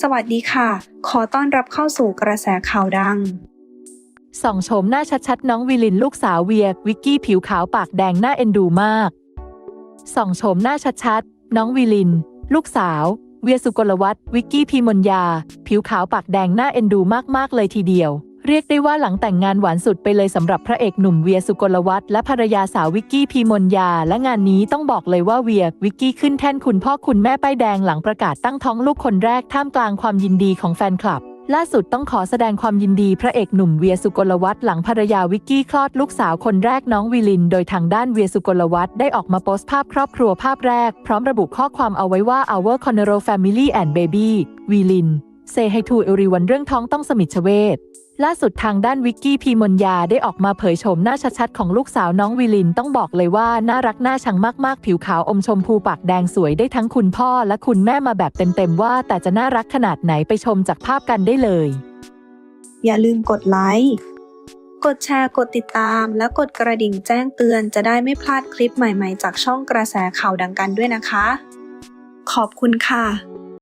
สวัสดีค่ะ ขอต้อนรับเข้าสู่กระแสข่าวดังส่องโฉมหน้าชัดๆ น้องวิลินลูกสาวเวีย วิกกี้ผิวขาวปากแดงหน้าเอ็นดูมากส่องโฉมหน้าชัดๆ น้องวิลิน ลูกสาว เวียสุกลวัตวิกกี้พีมนยา ผิวขาวปากแดงหน้าเอ็นดูมากๆเลยทีเดียว เรียกได้ว่าหลังแต่งงานหวานสุดไปเลยสำหรับพระเอกหนุ่มเวียสุกลวัฒน์และภรรยาสาววิกกี้พีมนยา และงานนี้ต้องบอกเลยว่าเวียวิกกี้ขึ้นแท่นคุณพ่อคุณแม่ป้ายแดงหลังประกาศตั้งท้องลูกคนแรกท่ามกลางความยินดีของแฟนคลับ ล่าสุดต้องขอแสดงความยินดีพระเอกหนุ่มเวียสุกลวัฒน์หลังภรรยาวิกกี้คลอดลูกสาวคนแรกน้องวิลิน โดยทางด้านเวียสุกลวัฒน์ได้ออกมาโพสต์ภาพครอบครัวภาพแรก พร้อมระบุข้อความเอาไว้ว่า our c o n e r o family and baby วิลิน say hi to everyone เรื่องท้องต้องสมิชเวช ล่าสุดทางด้านวิกกี้พีมนยาได้ออกมาเผยโฉมหน้าชัดๆ ของลูกสาวน้องวิลินต้องบอกเลยว่า น่ารักน่าชังมากๆ ผิวขาวอมชมพูปากแดงสวยได้ทั้งคุณพ่อและคุณแม่มาแบบเต็มๆว่า แต่จะน่ารักขนาดไหนไปชมจากภาพกันได้เลย อย่าลืมกดไลค์กดแชร์กดติดตาม และกดกระดิ่งแจ้งเตือนจะได้ไม่พลาดคลิปใหม่ๆ จากช่องกระแสข่าวดังกันด้วยนะคะ ขอบคุณค่ะ